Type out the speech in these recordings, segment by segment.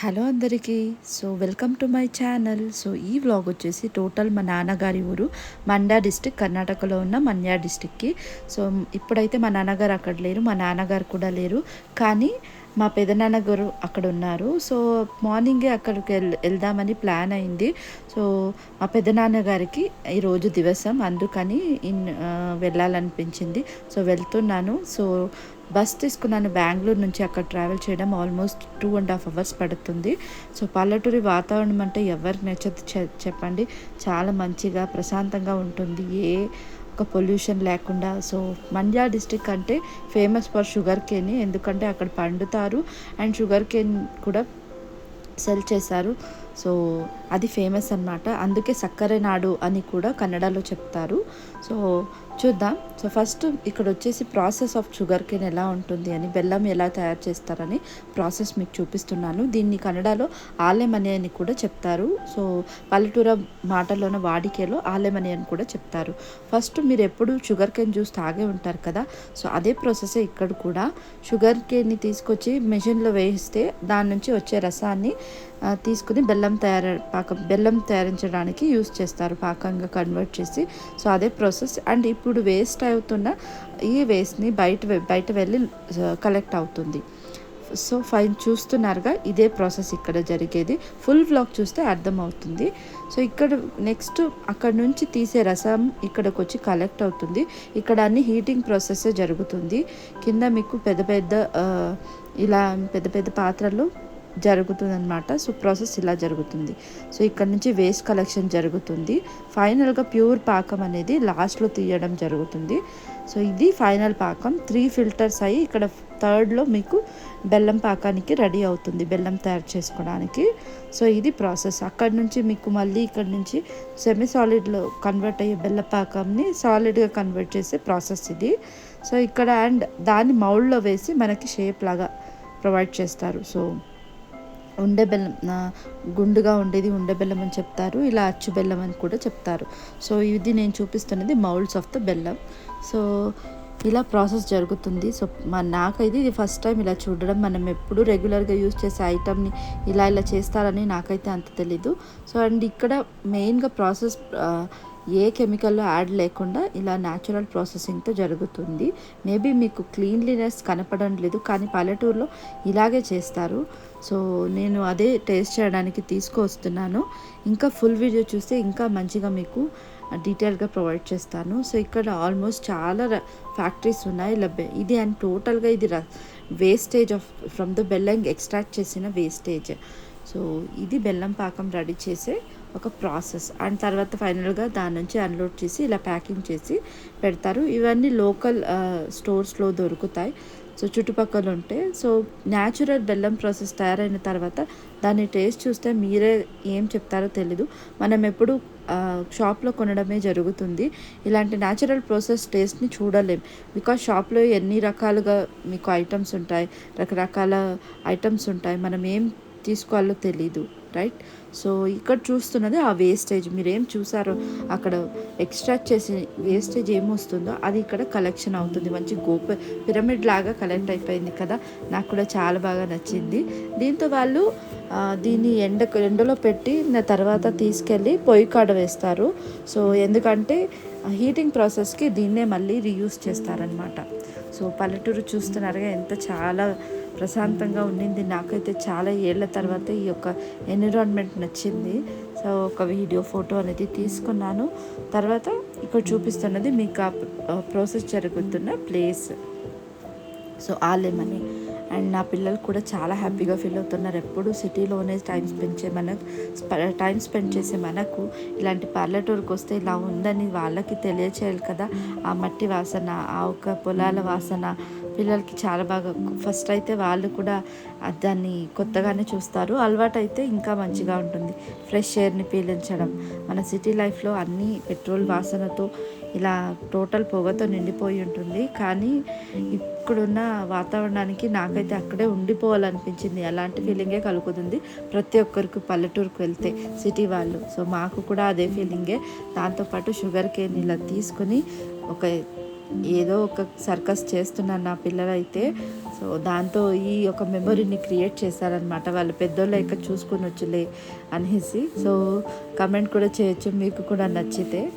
Hello అందరికీ. So welcome to my channel. So ఈ vlog వచ్చేసి టోటల్ మా నాన్నగారి ఊరు మండ్యా డిస్టిక్ కర్ణాటకలో ఉన్న మన్యా డిస్టిక్కి సో ఇప్పుడైతే మా నాన్నగారు అక్కడ లేరు మా నాన్నగారు కూడా లేరు. కానీ మా పెదనాన్న గారు అక్కడ ఉన్నారు. సో మార్నింగే అక్కడికి వెళ్ వెళ్దామని ప్లాన్ అయింది. సో మా పెదనాన్న గారికి ఈరోజు దివసం. అందుకని ఇన్ వెళ్ళాలనిపించింది. సో వెళ్తున్నాను. సో బస్ తీసుకున్నాను. బెంగళూరు నుంచి అక్కడ ట్రావెల్ చేయడం almost two and half hours పడుతుంది. సో పల్లెటూరి వాతావరణం అంటే ఎవరికి నచ్చదు చెప్పండి. చాలా మంచిగా ప్రశాంతంగా ఉంటుంది. ఏ ఒక పొల్యూషన్ లేకుండా సో మండ్యా డిస్టిక్ అంటే ఫేమస్ ఫర్ షుగర్ కేన్ ఎందుకంటే అక్కడ పండుతారు అండ్ షుగర్ కేన్ కూడా సెల్ చేశారు సో అది ఫేమస్ అన్నమాట. అందుకే సక్కరే నాడు అని కూడా కన్నడలో చెప్తారు. సో చూద్దాం. సో ఫస్ట్ ఇక్కడ వచ్చేసి ప్రాసెస్ ఆఫ్ షుగర్ కేన్ ఎలా ఉంటుంది అని బెల్లం ఎలా తయారు చేస్తారని ప్రాసెస్ మీకు చూపిస్తున్నాను. దీన్ని కన్నడలో ఆలెమని అని కూడా చెప్తారు. సో పల్లెటూర మాటల్లోన వాడికేలో ఆలెమని అని కూడా చెప్తారు. ఫస్ట్ మీరు ఎప్పుడు షుగర్ కేన్ జ్యూస్ తాగే ఉంటారు కదా సో అదే ప్రాసెసే ఇక్కడ కూడా. షుగర్ కేన్ని తీసుకొచ్చి మెషిన్లో వేయిస్తే దాని నుంచి వచ్చే రసాన్ని తీసుకుని బెల్లం తయారు పాకం బెల్లం తయారించడానికి యూస్ చేస్తారు పాకంగా కన్వర్ట్ చేసి. సో అదే ప్రాసెస్. అండ్ ఇప్పుడు ఇప్పుడు వేస్ట్ అవుతున్న ఈ వేస్ట్ని బయట బయట వెళ్ళి కలెక్ట్ అవుతుంది. సో ఫైన్ చూస్తున్నారుగా. ఇదే ప్రాసెస్ ఇక్కడ జరిగేది. ఫుల్ వ్లాగ్ చూస్తే అర్థమవుతుంది. సో ఇక్కడ నెక్స్ట్ అక్కడ నుంచి తీసే రసం ఇక్కడికి వచ్చి కలెక్ట్ అవుతుంది. ఇక్కడ అన్ని హీటింగ్ ప్రాసెస్ జరుగుతుంది. కింద మీకు పెద్ద పెద్ద ఇలా పెద్ద పెద్ద పాత్రలు జరుగుతుందన్నమాట. సో ప్రాసెస్ ఇలా జరుగుతుంది. సో ఇక్కడ నుంచి వేస్ట్ కలెక్షన్ జరుగుతుంది. ఫైనల్గా ప్యూర్ పాకం అనేది లాస్ట్లో తీయడం జరుగుతుంది. సో ఇది ఫైనల్ పాకం. త్రీ ఫిల్టర్స్ అయ్యి ఇక్కడ థర్డ్లో మీకు బెల్లం పాకానికి రెడీ అవుతుంది. బెల్లం తయారు చేసుకోవడానికి. సో ఇది ప్రాసెస్. అక్కడ నుంచి మీకు మళ్ళీ ఇక్కడ నుంచి సెమీ సాలిడ్లో కన్వర్ట్ అయ్యే బెల్ల పాకంని సాలిడ్గా కన్వర్ట్ చేసే ప్రాసెస్ ఇది. సో ఇక్కడ అండ్ దాన్ని మౌల్డ్లో వేసి మనకి షేప్ లాగా ప్రొవైడ్ చేస్తారు. సో ఉండే బెల్లం గుండుగా ఉండేది ఉండే బెల్లం అని చెప్తారు. ఇలా అచ్చు బెల్లం అని కూడా చెప్తారు. సో ఇది నేను చూపిస్తున్నది మౌల్డ్స్ ఆఫ్ ద బెల్లం. సో ఇలా ప్రాసెస్ జరుగుతుంది. సో మా నాకైతే ఇది ఫస్ట్ టైం ఇలా చూడడం. మనం ఎప్పుడు రెగ్యులర్గా యూజ్ చేసే ఐటమ్ని ఇలా ఇలా చేస్తారని నాకైతే అంత తెలీదు. సో అండ్ ఇక్కడ మెయిన్గా ప్రాసెస్ ఏ కెమికల్ యాడ్ లేకుండా ఇలా న్యాచురల్ ప్రాసెసింగ్తో జరుగుతుంది. మేబీ మీకు క్లీన్లీనెస్ కనపడడం లేదు కానీ పల్లెటూరులో ఇలాగే చేస్తారు. సో నేను అదే టేస్ట్ చేయడానికి తీసుకొస్తున్నాను. ఇంకా ఫుల్ వీడియో చూస్తే ఇంకా మంచిగా మీకు డీటెయిల్గా ప్రొవైడ్ చేస్తాను. సో ఇక్కడ ఆల్మోస్ట్ చాలా ఫ్యాక్టరీస్ ఉన్నాయి. ఇలా ఇది అండ్ టోటల్గా ఇది వేస్టేజ్ ఆఫ్ ఫ్రమ్ ద బెల్లం ఎక్స్ట్రాక్ట్ చేసిన వేస్టేజ్. సో ఇది బెల్లం పాకం రెడీ చేసే ఒక ప్రాసెస్. అండ్ తర్వాత ఫైనల్గా దాని నుంచి అన్లోడ్ చేసి ఇలా ప్యాకింగ్ చేసి పెడతారు. ఇవన్నీ లోకల్ స్టోర్స్లో దొరుకుతాయి. సో చుట్టుపక్కల ఉంటే సో న్యాచురల్ బెల్లం ప్రాసెస్ తయారైన తర్వాత దాన్ని టేస్ట్ చూస్తే మీరే ఏం చెప్తారో తెలీదు. మనం ఎప్పుడు షాప్లో కొనడమే జరుగుతుంది. ఇలాంటి న్యాచురల్ ప్రాసెస్ టేస్ట్ని చూడలేం. బికాజ్ షాప్లో ఎన్ని రకాలుగా మీకు ఐటమ్స్ ఉంటాయి రకరకాల ఐటమ్స్ ఉంటాయి మనం ఏం తీసుకోవాలో తెలీదు. రైట్ సో ఇక్కడ చూస్తున్నది ఆ వేస్టేజ్ మీరు ఏం చూసారో అక్కడ ఎక్స్ట్రాక్ట్ చేసి వేస్టేజ్ ఏమొస్తుందో అది ఇక్కడ కలెక్షన్ అవుతుంది. మంచి గోప పిరమిడ్ లాగా కలెక్ట్ అయిపోయింది కదా? నాకు కూడా చాలా బాగా నచ్చింది. దీంతో వాళ్ళు దీన్ని ఎండ ఎండలో పెట్టి నా తర్వాత తీసుకెళ్ళి పొయ్యి కాడ వేస్తారు. సో ఎందుకంటే హీటింగ్ ప్రాసెస్కి దీన్నే మళ్ళీ రీయూస్ చేస్తారనమాట సో పల్లెటూరు చూస్తున్నారుగా ఎంత చాలా ప్రశాంతంగా ఉండింది. నాకైతే చాలా ఏళ్ళ తర్వాత ఈ యొక్క ఎన్విరాన్మెంట్ నచ్చింది. సో ఒక వీడియో ఫోటో అనేది తీసుకున్నాను. తర్వాత ఇక్కడ చూపిస్తున్నది మీకు ఆ ప్రాసెస్ జరుగుతున్న ప్లేస్. సో ఆలెమని అండ్ నా పిల్లలు కూడా చాలా హ్యాపీగా ఫీల్ అవుతున్నారు. ఎప్పుడు సిటీలోనే టైం స్పెండ్ చే మనకు టైం స్పెండ్ చేసే మనకు ఇలాంటి పల్లెటూరుకి వస్తే ఇలా ఉందని వాళ్ళకి తెలియచేయాలి కదా. ఆ మట్టి వాసన ఆ ఒక పొలాల వాసన పిల్లలకి చాలా బాగా ఫస్ట్ అయితే వాళ్ళు కూడా దాన్ని కొత్తగానే చూస్తారు. అలవాటు అయితే ఇంకా మంచిగా ఉంటుంది. ఫ్రెష్ ఎయిర్ని పీలించడం. మన సిటీ లైఫ్లో అన్నీ పెట్రోల్ వాసనతో ఇలా టోటల్ పొగతో నిండిపోయి ఉంటుంది. కానీ ఇక్కడున్న వాతావరణానికి నాకైతే అక్కడే ఉండిపోవాలనిపించింది. అలాంటి ఫీలింగే కలుగుతుంది. ప్రతి ఒక్కరికి పల్లెటూరుకు వెళ్తే సిటీ వాళ్ళు. సో మాకు కూడా అదే ఫీలింగే. దాంతోపాటు షుగర్ కేన్ ఇలా తీసుకుని ఒక ఏదో ఒక సర్కస్ చేస్తున్నారు నా పిల్లలైతే. సో దాంతో ఈ ఒక మెమొరీని క్రియేట్ చేశారనమాట వాళ్ళు పెద్దోళ్ళు ఇక్కడ చూసుకుని వచ్చులే అనేసి. సో కమెంట్ కూడా చేయొచ్చు. మీకు కూడా నచ్చితే.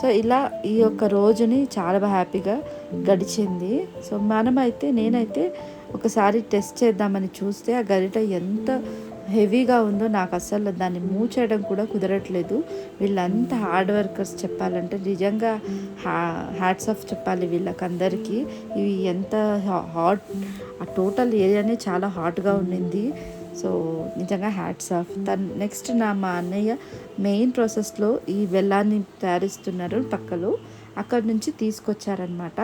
సో ఇలా ఈ యొక్క రోజుని చాలా హ్యాపీగా గడిచింది. సో మనమైతే నేనైతే ఒకసారి టెస్ట్ చేద్దామని చూస్తే ఆ గరిట ఎంత హెవీగా ఉందో నాకు అసలు దాన్ని మూవ్ చేయడం కూడా కుదరట్లేదు. వీళ్ళంతా హార్డ్ వర్కర్స్ చెప్పాలంటే నిజంగా హ్యా హ్యాట్స్ ఆఫ్ చెప్పాలి వీళ్ళకందరికీ. ఇవి ఎంత హాట్ ఆ టోటల్ ఏరియానే చాలా హాట్గా ఉండింది. సో నిజంగా హ్యాట్స్ ఆఫ్. తను నెక్స్ట్ నా మా అన్నయ్య మెయిన్ ప్రాసెస్లో ఈ బెల్లాన్ని తయారిస్తున్నారు పక్కలో. అక్కడ నుంచి తీసుకొచ్చారనమాట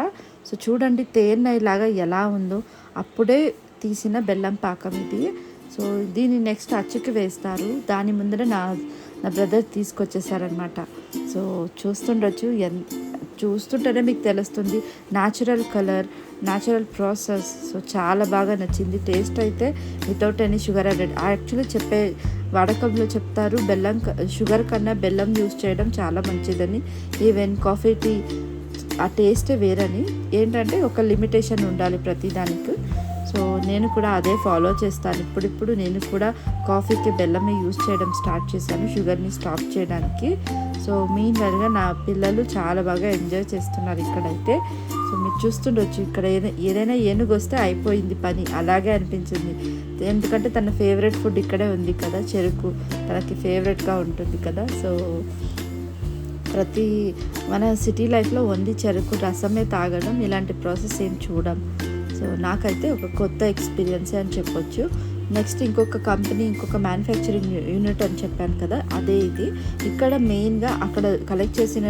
సో చూడండి తేనె ఇలాగా ఎలా ఉందో. అప్పుడే తీసిన బెల్లం పాకం ఇది. సో దీన్ని నెక్స్ట్ అచ్చుకి వేస్తారు. దాని ముందర నా నా బ్రదర్ తీసుకొచ్చేసారనమాట సో చూస్తుండొచ్చు ఎన్ చూస్తుంటేనే మీకు తెలుస్తుంది. Natural colour natural process so చాలా బాగా నచ్చింది. టేస్ట్ అయితే without any sugar added actually చెప్పే వాడకంలో చెప్తారు బెల్లం షుగర్ కన్నా బెల్లం యూస్ చేయడం చాలా మంచిదని. ఈవెన్ కాఫీ టీ ఆ టేస్టే వేరని. ఏంటంటే ఒక లిమిటేషన్ ఉండాలి ప్రతిదానికి సో నేను కూడా అదే ఫాలో చేస్తాను. ఇప్పుడిప్పుడు నేను కూడా కాఫీకి బెల్లమే యూస్ చేయడం స్టార్ట్ చేశాను షుగర్ని స్టాప్ చేయడానికి. సో మీన్ వరగా నా పిల్లలు చాలా బాగా ఎంజాయ్ చేస్తున్నారు ఇక్కడైతే. సో మీరు చూస్తుండొచ్చు ఇక్కడ ఏదైనా ఏదైనా ఏనుగు వస్తే అయిపోయింది పని. అలాగే అనిపించింది. ఎందుకంటే తన ఫేవరెట్ ఫుడ్ ఇక్కడే ఉంది కదా చెరుకు. తనకి ఫేవరెట్గా ఉంటుంది కదా సో ప్రతి మన సిటీ లైఫ్లో ఉంది చెరుకు రసమే తాగడం. ఇలాంటి ప్రాసెస్ ఏం చూడం. సో నాకైతే ఒక కొత్త ఎక్స్పీరియన్సే అని చెప్పొచ్చు. నెక్స్ట్ ఇంకొక కంపెనీ ఇంకొక మ్యానుఫ్యాక్చరింగ్ యూనిట్ అని చెప్పాను కదా అదే ఇది. ఇక్కడ మెయిన్గా అక్కడ కలెక్ట్ చేసిన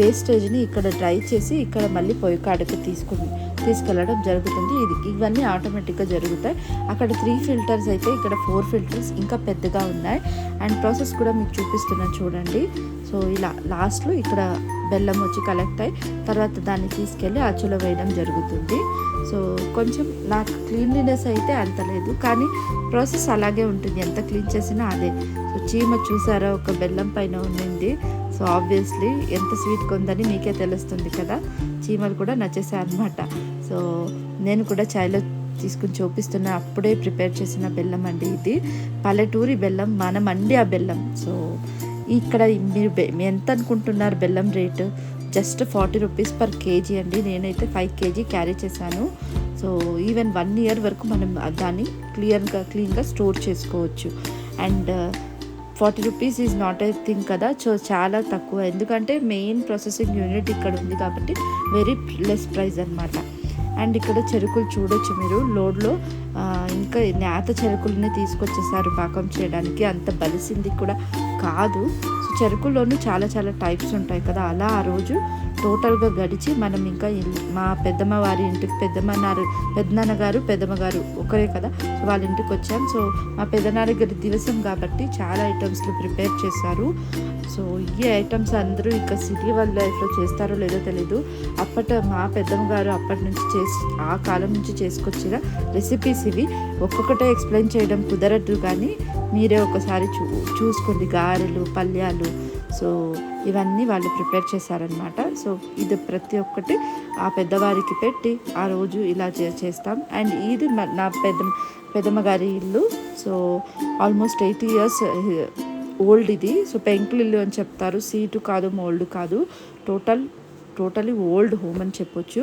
వేస్టేజ్ని ఇక్కడ డ్రై చేసి ఇక్కడ మళ్ళీ పొయ్యి కాడకు తీసుకుని తీసుకెళ్ళడం జరుగుతుంది. ఇది ఇవన్నీ ఆటోమేటిక్గా జరుగుతాయి. అక్కడ త్రీ ఫిల్టర్స్ అయితే ఇక్కడ ఫోర్ ఫిల్టర్స్ ఇంకా పెద్దగా ఉన్నాయి. అండ్ ప్రాసెస్ కూడా మీకు చూపిస్తున్నాను చూడండి. సో ఇలా లాస్ట్లో ఇక్కడ బెల్లం వచ్చి కలెక్ట్ అయ్యి తర్వాత దాన్ని తీసుకెళ్ళి అచ్చులో వేయడం జరుగుతుంది. సో కొంచెం నాకు క్లీన్లీనెస్ అయితే అంత లేదు. కానీ ప్రాసెస్ అలాగే ఉంటుంది. ఎంత క్లీన్ చేసినా అదే. సో చీమ చూసారా? ఒక బెల్లం పైన ఉండింది సో ఆబ్వియస్లీ ఎంత స్వీట్గా ఉందని మీకే తెలుస్తుంది కదా? చీమలు కూడా నచ్చేసాయి అనమాట సో నేను కూడా చాయ్లో తీసుకుని చూపిస్తున్న. అప్పుడే ప్రిపేర్ చేసిన బెల్లం అండి ఇది. పల్లెటూరి బెల్లం మన మండి ఆ బెల్లం. సో ఇక్కడ మీరు ఎంత అనుకుంటున్నారు బెల్లం rate? Just forty rupees per KG అండి. నేనైతే ఫైవ్ కేజీ క్యారీ చేశాను. సో ఈవెన్ వన్ ఇయర్ వరకు మనం దాన్ని క్లియర్గా క్లీన్గా స్టోర్ చేసుకోవచ్చు. And forty rupees is not a thing కదా? సో చాలా తక్కువ. ఎందుకంటే మెయిన్ ప్రాసెసింగ్ యూనిట్ ఇక్కడ ఉంది కాబట్టి వెరీ లెస్ ప్రైస్ అనమాట అండ్ ఇక్కడ చెరుకులు చూడొచ్చు మీరు. లోడ్లో ఇంకా నేత చెరుకుల్ని తీసుకొచ్చేసారు పాకం చేయడానికి. అంత బలిసింది కూడా. కాదు. సో చెరుకుల్లోనూ చాలా చాలా టైప్స్ ఉంటాయి కదా. అలా ఆ రోజు టోటల్గా గడిచి మనం ఇంకా మా పెద్దమ్మ వారి ఇంటికి పెద్దమ్మన్నారు పెద్దనాన్న గారు పెద్దమ్మ గారు ఒకరే కదా సో వాళ్ళ ఇంటికి వచ్చాం. సో మా పెద్దనాన్న గారి దివసం కాబట్టి చాలా ఐటమ్స్లు ప్రిపేర్ చేశారు. సో ఈ ఐటమ్స్ అందరూ ఇంకా సిటీ వాళ్ళ లైఫ్లో చేస్తారో లేదో తెలీదు. అప్పట మా పెద్దమ్మ గారు అప్పటి నుంచి చేసి ఆ కాలం నుంచి చేసుకొచ్చిన రెసిపీస్ ఇవి. ఒక్కొక్కటే ఎక్స్ప్లెయిన్ చేయడం కుదరదు కానీ మీరే ఒకసారి చూ చూసుకోండి. గారెలు పల్యాలు. సో ఇవన్నీ వాళ్ళు ప్రిపేర్ చేశారనమాట సో ఇది ప్రతి ఒక్కటి ఆ పెద్దవారికి పెట్టి ఆ రోజు ఇలా చే చేస్తాం. అండ్ ఇది నా పెద్ద పెద్దమ్మగారి ఇల్లు. So almost eighty years old ఇది. సో పెంకులు ఇల్లు అని చెప్తారు. సీటు కాదు మోల్డ్ కాదు. టోటల్ టోటలీ ఓల్డ్ హోమ్ అని చెప్పొచ్చు.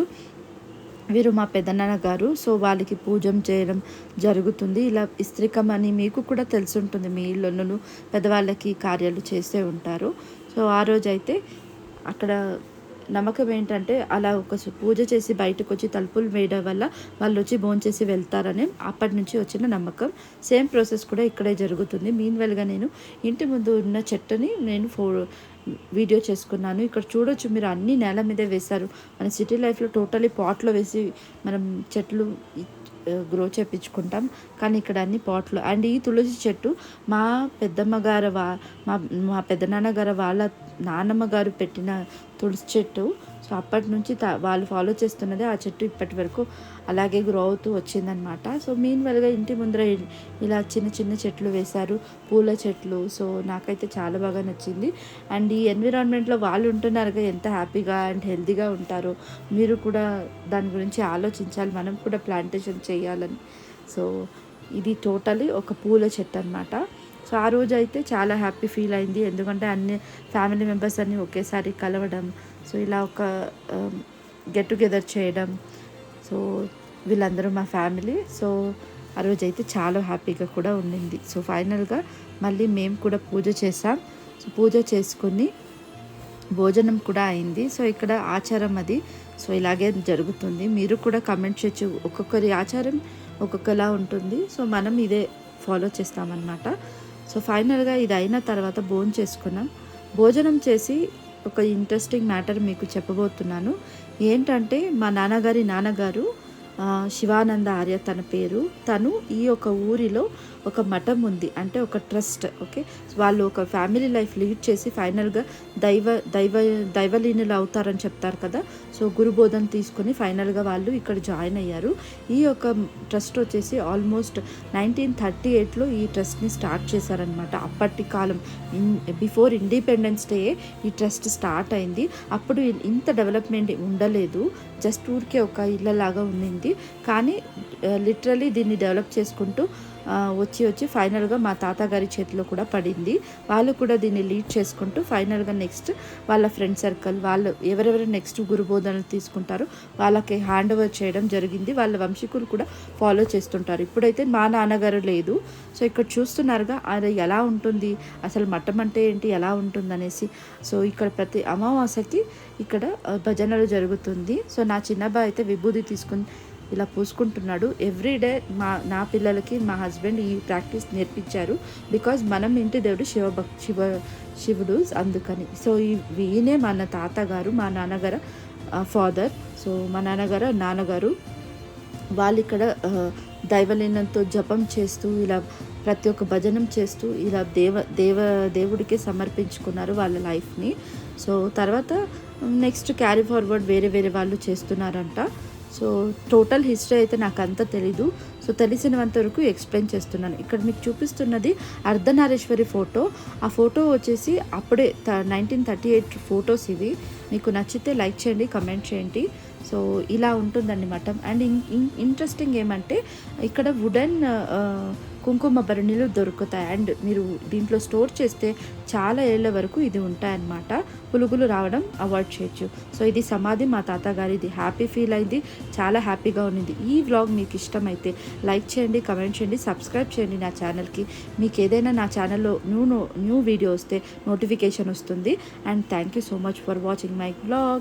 వీరు మా పెదనాన్న గారు. సో వాళ్ళకి పూజం చేయడం జరుగుతుంది. ఇలా ఇస్త్రికం అని మీకు కూడా తెలిసి ఉంటుంది మీ ఇళ్ళను పెద్దవాళ్ళకి కార్యాలు చేసే ఉంటారు. సో ఆ రోజు అయితే అక్కడ నమ్మకం ఏంటంటే అలా ఒక పూజ చేసి బయటకు వచ్చి తలుపులు వేయడం వల్ల వాళ్ళు వచ్చి భోంచేసి వెళ్తారని అప్పటి నుంచి వచ్చిన నమ్మకం. సేమ్ ప్రాసెస్ కూడా ఇక్కడే జరుగుతుంది. మీన్ వెల్గా నేను ఇంటి ముందు ఉన్న చెట్టుని నేను ఫో వీడియో చేసుకున్నాను. ఇక్కడ చూడొచ్చు మీరు అన్ని నేల మీదే వేశారు. మన సిటీ లైఫ్లో టోటలీ పాట్లో వేసి మనం చెట్లు గ్రో చేపించుకుంటాం. కానీ ఇక్కడ అన్ని పాట్లు అండ్ ఈ తులసి చెట్టు మా పెద్దమ్మ గారు వా మా మా పెద్దనాన్న గారు వాళ్ళ నాన్నమ్మ గారు పెట్టిన తులసి చెట్టు సో అప్పటి నుంచి వాళ్ళు ఫాలో చేస్తున్నది ఆ చెట్టు ఇప్పటి వరకు అలాగే గ్రో అవుతూ వచ్చిందనమాట సో మీన్ వెల్గా ఇంటి ముందర ఇలా చిన్న చిన్న చెట్లు వేశారు పూల చెట్లు. సో నాకైతే చాలా బాగా నచ్చింది. అండ్ ఈ ఎన్విరాన్మెంట్లో వాళ్ళు ఉంటున్నారుగా ఎంత హ్యాపీగా అండ్ హెల్తీగా ఉంటారో మీరు కూడా దాని గురించి ఆలోచించాలి. మనం కూడా ప్లాంటేషన్ చేయాలని. సో ఇది టోటలీ ఒక పూల చెట్టు అనమాట సో ఆ రోజు అయితే చాలా హ్యాపీ ఫీల్ అయింది. ఎందుకంటే అన్ని ఫ్యామిలీ మెంబర్స్ అన్నీ ఒకేసారి కలవడం సో ఇలా ఒక um, గెట్ టుగెదర్ చేయడం. సో వీళ్ళందరూ మా ఫ్యామిలీ. సో ఆ రోజు అయితే చాలా హ్యాపీగా కూడా ఉండింది. సో ఫైనల్గా మళ్ళీ మేము కూడా పూజ చేసాం. సో పూజ చేసుకుని భోజనం కూడా అయింది. సో ఇక్కడ ఆచారం అది. సో ఇలాగే జరుగుతుంది. మీరు కూడా కమెంట్ చేయొచ్చు. ఒక్కొక్కరి ఆచారం ఒక్కొక్కలా ఉంటుంది. సో మనం ఇదే ఫాలో చేస్తామన్నమాట. సో ఫైనల్గా ఇది అయిన తర్వాత భోజనం చేసుకున్నాం. భోజనం చేసి ఒక ఇంట్రెస్టింగ్ మ్యాటర్ మీకు చెప్పబోతున్నాను. ఏంటంటే మా నాన్నగారి నాన్నగారు శివానంద ఆర్య తన పేరు. తను ఈ యొక్క ఊరిలో ఒక మఠం ఉంది అంటే ఒక ట్రస్ట్ ఓకే? వాళ్ళు ఒక ఫ్యామిలీ లైఫ్ లీడ్ చేసి ఫైనల్గా దైవ దైవ దైవలీనులు అవుతారని చెప్తారు కదా? సో గురుబోధన తీసుకొని ఫైనల్గా వాళ్ళు ఇక్కడ జాయిన్ అయ్యారు. ఈ యొక్క ట్రస్ట్ వచ్చేసి ఆల్మోస్ట్ నైన్టీన్ థర్టీ ఎయిట్లో ఈ ట్రస్ట్ని స్టార్ట్ చేశారనమాట అప్పటి కాలం ఇన్ బిఫోర్ ఇండిపెండెన్స్ డే ఈ ట్రస్ట్ స్టార్ట్ అయింది. అప్పుడు ఇంత డెవలప్మెంట్ ఉండలేదు జస్ట్ ఊరికే ఒక ఇళ్ళలాగా ఉండింది. కానీ లిటరలీ దీన్ని డెవలప్ చేసుకుంటూ వచ్చి వచ్చి ఫైనల్గా మా తాతగారి చేతిలో కూడా పడింది. వాళ్ళు కూడా దీన్ని లీడ్ చేసుకుంటూ ఫైనల్గా నెక్స్ట్ వాళ్ళ ఫ్రెండ్ సర్కిల్ వాళ్ళు ఎవరెవరు నెక్స్ట్ గురుబోధనలు తీసుకుంటారో వాళ్ళకి హ్యాండ్ ఓవర్ చేయడం జరిగింది. వాళ్ళ వంశీకులు కూడా ఫాలో చేస్తుంటారు. ఇప్పుడైతే మా నాన్నగారు లేదు. సో ఇక్కడ చూస్తున్నారుగా అది ఎలా ఉంటుంది? అసలు మఠం అంటే ఏంటి? ఎలా ఉంటుందనేసి. సో ఇక్కడ ప్రతి అమావాస్యకి ఇక్కడ భజనలు జరుగుతుంది. సో నా చిన్నబ్బాయి అయితే విభూది తీసుకుని ఇలా పూసుకుంటున్నాడు. ఎవ్రీడే మా నా పిల్లలకి మా హస్బెండ్ ఈ ప్రాక్టీస్ నేర్పించారు. బికాజ్ మనం ఇంటి దేవుడు శివభక్ శివ శివుడు అందుకని. సో ఈ- ఈయనే మన తాతగారు మా నాన్నగారు ఫాదర్ సో మా నాన్నగారు నాన్నగారు వాళ్ళు ఇక్కడ దైవలీనంతో జపం చేస్తూ ఇలా ప్రతి ఒక్క భజనం చేస్తూ ఇలా దేవ దేవ దేవుడికి సమర్పించుకున్నారు వాళ్ళ లైఫ్ని సో తర్వాత నెక్స్ట్ క్యారీ ఫార్వర్డ్ వేరే వేరే వాళ్ళు చేస్తున్నారంట. సో టోటల్ హిస్టరీ అయితే నాకు అంత తెలీదు. సో తెలిసినంత వరకు ఎక్స్ప్లెయిన్ చేస్తున్నాను. ఇక్కడ మీకు చూపిస్తున్నది అర్ధనారేశ్వరి ఫోటో. ఆ ఫోటో వచ్చేసి అప్పుడే నైన్టీన్ థర్టీ ఎయిట్ ఫొటోస్ ఇవి. మీకు నచ్చితే లైక్ చేయండి కమెంట్ చేయండి. సో ఇలా ఉంటుందండి అండ్ ఇంట్రెస్టింగ్ ఏమంటే ఇక్కడ వుడెన్ కుంకుమ భరణిలు దొరుకుతాయి. అండ్ మీరు దీంట్లో స్టోర్ చేస్తే చాలా ఏళ్ళ వరకు ఇది ఉంటాయన్నమాట. పులుగులు రావడం అవాయిడ్ చేయొచ్చు. సో ఇది సమాధి మా తాతగారిది. హ్యాపీ ఫీల్ అయింది. చాలా హ్యాపీగా ఉన్నింది. ఈ వ్లాగ్ మీకు ఇష్టమైతే లైక్ చేయండి కమెంట్ చేయండి సబ్స్క్రైబ్ చేయండి నా ఛానల్కి. మీకు ఏదైనా నా ఛానల్లో న్యూ న్యూ వీడియో వస్తే నోటిఫికేషన్ వస్తుంది. And thank you so much for watching my vlog.